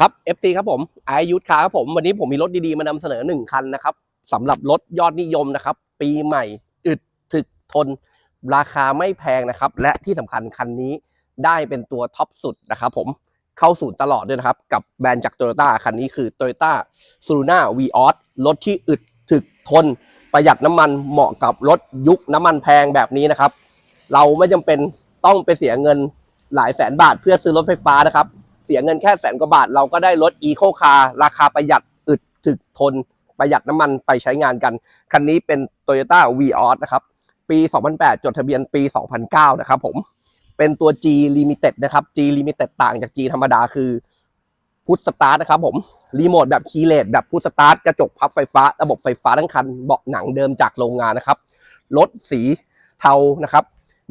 ครับ FC ครับผมไอยุทธคาครับผม วันนี้ผมมีรถดีๆ มานำเสนอหนึ่งคันนะครับสำหรับรถยอดนิยมนะครับ ปีใหม่อึดถึกทน ราคาไม่แพงนะครับ และที่สำคัญคันนี้ได้เป็นตัวท็อปสุดนะครับผมเข้าสู่ตลอดด้วยนะครับ กับแบรนด์จาก Toyota คันนี้คือ Toyota s u r u n a v i o s รถที่อึดถึกทน ประหยัดน้ำมันเหมาะกับรถยุคน้ำมันแพงแบบนี้นะครับ เราไม่จำเป็นต้องไปเสียเงินหลายแสนบาทเพื่อซื้อรถไฟฟ้านะครับ เสียเงินแค่แสนกว่าบาท เราก็ได้รถ Eco Car ราคาประหยัดอึดถึกทน ประหยัดน้ำมันไปใช้งานกัน คันนี้เป็น Toyota v i o s นะครับ ปี 2008 จดทะเบียนปี 2009 นะครับผม เป็นตัว G Limited นะครับ G Limited ต่างจาก G ธรรมดาคือพุทสตาร์ทนะครับผม รีโมทแบบคีเลสแบบพุทสตาร์ทกระจกพับไฟฟ้า ระบบไฟฟ้าทั้งคัน เบาะหนังเดิมจากโรงงานนะครับ รถสีเทานะครับ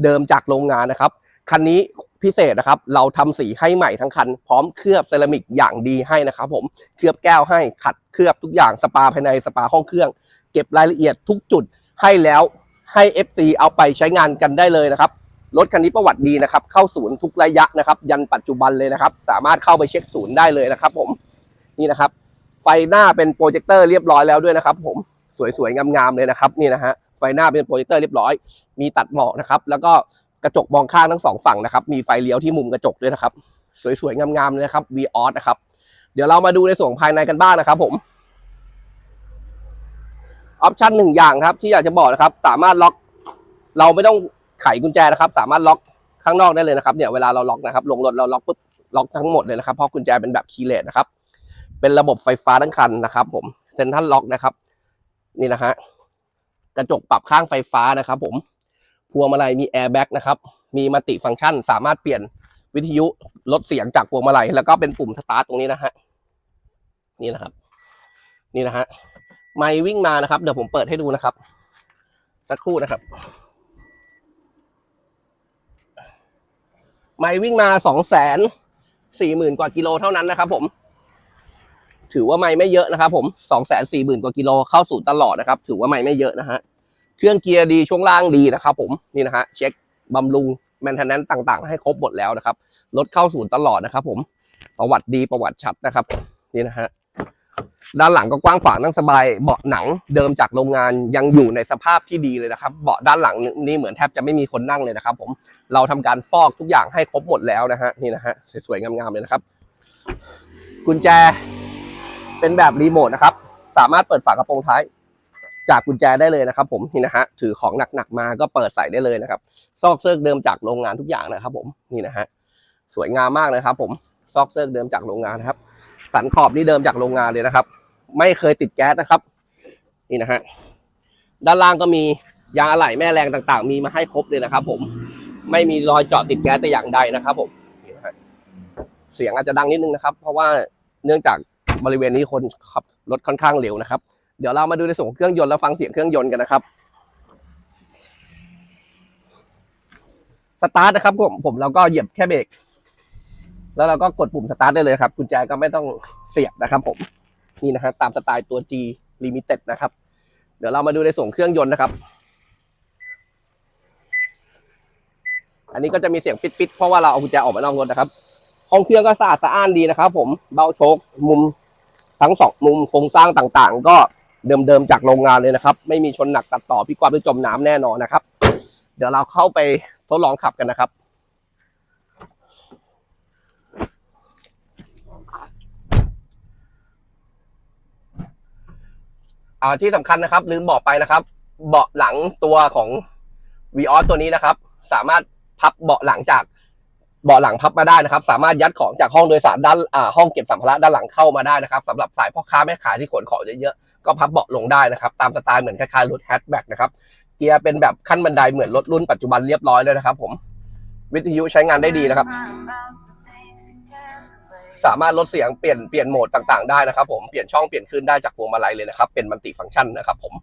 เดิมจากโรงงานนะครับ คันนี้ พิเศษนะครับ เราทำสีให้ใหม่ทั้งคัน พร้อมเคลือบเซรามิกอย่างดีให้นะครับผมเคลือบแก้วให้ขัดเคลือบทุกอย่างสปาภายในสปาห้องเครื่อง เก็บรายละเอียดทุกจุดให้แล้วให้ FC เอาไปใช้งานกันได้เลยนะครับรถคันนี้ประวัติดีนะครับ เข้าศูนย์ทุกระยะนะครับ ยันปัจจุบันเลยนะครับ สามารถเข้าไปเช็คศูนย์ได้เลยนะครับ ผมนี่นะครับ ไฟหน้าเป็นโปรเจคเตอร์เรียบร้อยแล้วด้วยนะครับ ผมสวยๆงามๆเลยนะครับ นี่นะฮะไฟหน้าเป็นโปรเจคเตอร์เรียบร้อย มีตัดหมอกนะครับ แล้วก็ กระจกมองข้างทั้งสองฝั่งนะครับ มีไฟเลี้ยวที่มุมกระจกด้วยนะครับ สวยๆ งามๆเลยนะครับ v ีออสนะครับ เดี๋ยวเรามาดูในส่วนภายในกันบ้างนะครับ ผมออปชั่นหนึ่งอย่างครับ ที่อยากจะบอกนะครับ สามารถล็อก เราไม่ต้องไขกุญแจนะครับ สามารถล็อกข้างนอกได้เลยนะครับเนี่ยเวลาเราล็อกนะครับ ลงรถเราล็อกปุ๊บล็อกทั้งหมดเลยนะครับเพราะกุญแจเป็นแบบคีย์เลสนะครับ เป็นระบบไฟฟ้าทั้งคันนะครับ ผมเซ็นทรัลล็อกนะครับ นี่นะฮะกระจกปรับข้างไฟฟ้านะครับ ผม พวงมาลัยมีแอร์แบ็กนะครับมีมัลติฟังก์ชัน สามารถเปลี่ยนวิทยุลดเสียงจากพวงมาลัยแล้วก็เป็นปุ่มสตาร์ทตรงนี้นะฮะนี่นะครับ นี่นะฮะไมค์วิ่งมานะครับ เดี๋ยวผมเปิดให้ดูนะครับ สักครู่นะครับ ไมค์วิ่งมาสองแสนสี่หมื่นกว่ากิโลเท่านั้นนะครับ ผม ถือว่าไม่ไม่เยอะนะครับ ผมสองแสนสี่หมื่นกว่ากิโลเข้าสู่ตลอดนะครับ ถือว่าไม่ไม่เยอะนะฮะ เครื่องเกียร์ดีช่วงล่างดีนะครับผมนี่นะฮะเช็คบำรุงแมนเทนแนนต์ต่างๆ ให้ครบหมดแล้วนะครับรถเข้าศูนย์ตลอดนะครับ ผมประวัติดีประวัติชัดนะครับนี่นะฮะด้านหลังก็กว้างขวางนั่งสบายเบาะหนังเดิมจากโรงงานยังอยู่ในสภาพที่ดีเลยนะครับ เบาะด้านหลังนี่เหมือนแทบจะไม่มีคนนั่งเลยนะครับ ผมเราทำการฟอกทุกอย่างให้ครบหมดแล้วนะฮะนี่นะฮะสวยๆงามๆเลยนะครับ กุญแจเป็นแบบรีโมทนะครับ สามารถเปิดฝากระโปรงท้าย จากกุญแจได้เลยนะครับ ผมนี่นะฮะถือของหนักๆมาก็เปิดใส่ได้เลยนะครับ ซอกเซิร์กเดิมจากโรงงานทุกอย่างนะครับ ผมนี่นะฮะสวยงามมากเลยครับ ผมซอกเซิร์กเดิมจากโรงงานนะครับ สันขอบนี่เดิมจากโรงงานเลยนะครับ ไม่เคยติดแก๊สนะครับ นี่นะฮะด้านล่างก็มียางอะไหล่แม่แรงต่างๆ มีมาให้ครบเลยนะครับ ผมไม่มีรอยเจาะติดแก๊สแต่อย่างใดนะครับ ผมนี่นะฮะเสียงอาจจะดังนิดนึงนะครับ เพราะว่าเนื่องจากบริเวณนี้คนขับรถค่อนข้างเร็วนะครับ เดี๋ยวเรามาดูในส่วนของเครื่องยนต์แล้วฟังเสียงเครื่องยนต์กันนะครับสตาร์ทนะครับผมผมเราก็เหยียบแค่เบรกแล้วเราก็กดปุ่มสตาร์ทได้เลยครับกุญแจก็ไม่ต้องเสียบนะครับ ผมนี่นะครับตามสไตล์ตัว G Limited นะครับ เดี๋ยวเรามาดูในส่วนเครื่องยนต์นะครับ อันนี้ก็จะมีเสียงปิดๆเพราะว่าเราเอากุญแจออกมานอกรถนะครับห้องเครื่องก็สะอาดสะอ้านดีนะครับ ผมเบาโชคมุมทั้งสองมุมโครงสร้างต่างๆ ก็ เดิมๆจากโรงงานเลยนะครับ ไม่มีชนหนักตัดต่อพิกความหรือจมน้ำแน่นอนนะครับ เดี๋ยวเราเข้าไปทดลองขับกันนะครับอ่าที่สำคัญนะครับลืมบอกไปนะครับ เบาะหลังตัวของวีออสตัวนี้นะครับ สามารถพับเบาะหลังจาก เบาะหลังพับมาได้นะครับ สามารถยัดของจากห้องโดยสารด้านห้องเก็บสัมภาระด้านหลังเข้ามาได้นะครับสำหรับสายพ่อค้าแม่ขายที่ขนของเยอะๆก็พับเบาะลงได้นะครับ ตามสไตล์เหมือนคล้ายๆรถแฮชแบ็กนะครับเกียร์เป็นแบบขั้นบันไดเหมือนรถรุ่นปัจจุบันเรียบร้อยเลยนะครับ ผมวิทยุใช้งานได้ดีนะครับ สามารถลดเสียงเปลี่ยนเปลี่ยนโหมดต่างๆได้นะครับ ผมเปลี่ยนช่องเปลี่ยนคลื่นได้จากพวงมาลัยเลยนะครับ เป็นมัลติฟังก์ชันนะครับผม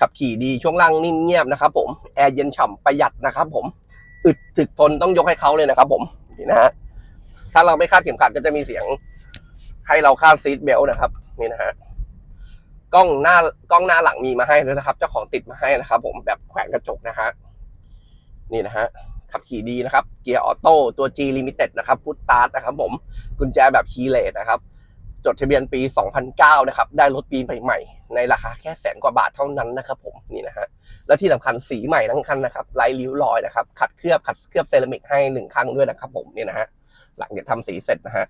ขับขี่ดีช่วงล่างนิ่งเงียบนะครับ ผมแอร์เย็นฉ่ำประหยัดนะครับ ผมอึดถึกทนต้องยกให้เขาเลยนะครับ ผม นี่นะฮะถ้าเราไม่คาดเข็มขัดก็จะมีเสียงให้เราคาดซีทเบลนะครับ นี่นะฮะกล้องหน้ากล้องหน้าหลังมีมาให้ด้วยนะครับ เจ้าของติดมาให้นะครับ ผมแบบแขวนกระจกนะฮะนี่นะฮะขับขี่ดีนะครับ เกียร์ออโต้ตัว G Limited นะครับพุทตาร์นะครับ ผมกุญแจแบบคีย์เลสนะครับ จดทะเบียนปี 2009 นะครับ ได้รถปีใหม่ๆ ในราคาแค่แสนกว่าบาทเท่านั้นนะครับผมนี่นะฮะและที่สำคัญสีใหม่ทั้งคันนะครับไร้ริ้วรอยนะครับขัดเคลือบขัดเคลือบเซรามิกให้หนึ่งครั้งด้วยนะครับผมนี่นะฮะหลังจากทำสีเสร็จนะฮะ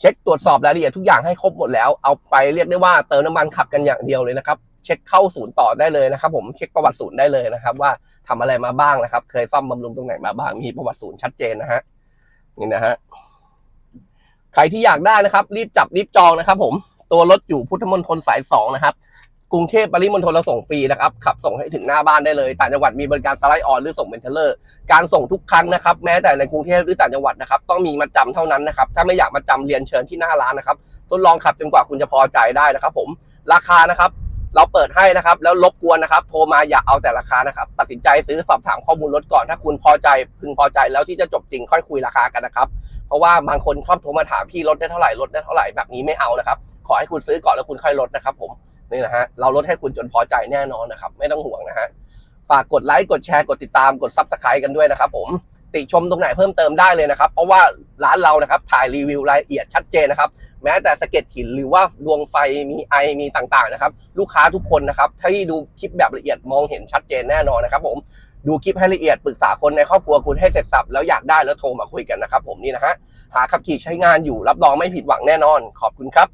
เช็คตรวจสอบรายละเอียดทุกอย่างให้ครบหมดแล้วเอาไปเรียกได้ว่าเติมน้ำมันขับกันอย่างเดียวเลยนะครับเช็คเข้าศูนย์ต่อได้เลยนะครับ ผมเช็คประวัติศูนย์ได้เลยนะครับ ว่าทำอะไรมาบ้างนะครับ เคยซ่อมบำรุงตรงไหนมาบ้างมีประวัติศูนย์ชัดเจนนะฮะนี่นะฮะ ใครที่อยากได้นะครับ รีบจับรีบจองนะครับ ผมตัวรถอยู่พุทธมณฑลสายสองนะครับกรุงเทพปริมณฑลเราส่งฟรีนะครับขับส่งให้ถึงหน้าบ้านได้เลยต่างจังหวัดมีบริการสไลด์ออนหรือส่งเป็นเทเลอร์ การส่งทุกครั้งนะครับ แม้แต่ในกรุงเทพหรือต่างจังหวัดนะครับต้องมีมาจำเท่านั้นนะครับถ้าไม่อยากมาจำเรียนเชิญที่หน้าร้านนะครับทดลองขับจนกว่าคุณจะพอใจได้นะครับ ผมราคานะครับ เราเปิดให้นะครับ แล้วรบกวนนะครับ โทรมาอย่าเอาแต่ราคานะครับ ตัดสินใจซื้อสอบถามข้อมูลรถก่อน ถ้าคุณพอใจพึงพอใจแล้วที่จะจบจริงค่อยคุยราคากันนะครับ เพราะว่าบางคนชอบโทรมาถามพี่ลดได้เท่าไหร่ลดได้เท่าไหร่แบบนี้ไม่เอานะครับ ขอให้คุณซื้อก่อนแล้วคุณค่อยลดนะครับ ผมนี่นะฮะเราลดให้คุณจนพอใจแน่นอนนะครับ ไม่ต้องห่วงนะฮะฝากกดไลค์กดแชร์กดติดตามกดซับสไครต์กันด้วยนะครับ ผมติชมตรงไหนเพิ่มเติมได้เลยนะครับ เพราะว่าร้านเรานะครับถ่ายรีวิวรายละเอียดชัดเจนนะครับแม้แต่สะเก็ดหินหรือว่าดวงไฟมีไอมีต่างๆนะครับ ลูกค้าทุกคนนะครับที่ดูคลิปแบบละเอียดมองเห็นชัดเจนแน่นอนนะครับ ผมดูคลิปให้ละเอียดปรึกษาคนในครอบครัวคุณให้เสร็จสับแล้วอยากได้แล้วโทรมาคุยกันนะครับ ผมนี่นะฮะหาขับขี่ใช้งานอยู่รับรองไม่ผิดหวังแน่นอน ขอบคุณครับ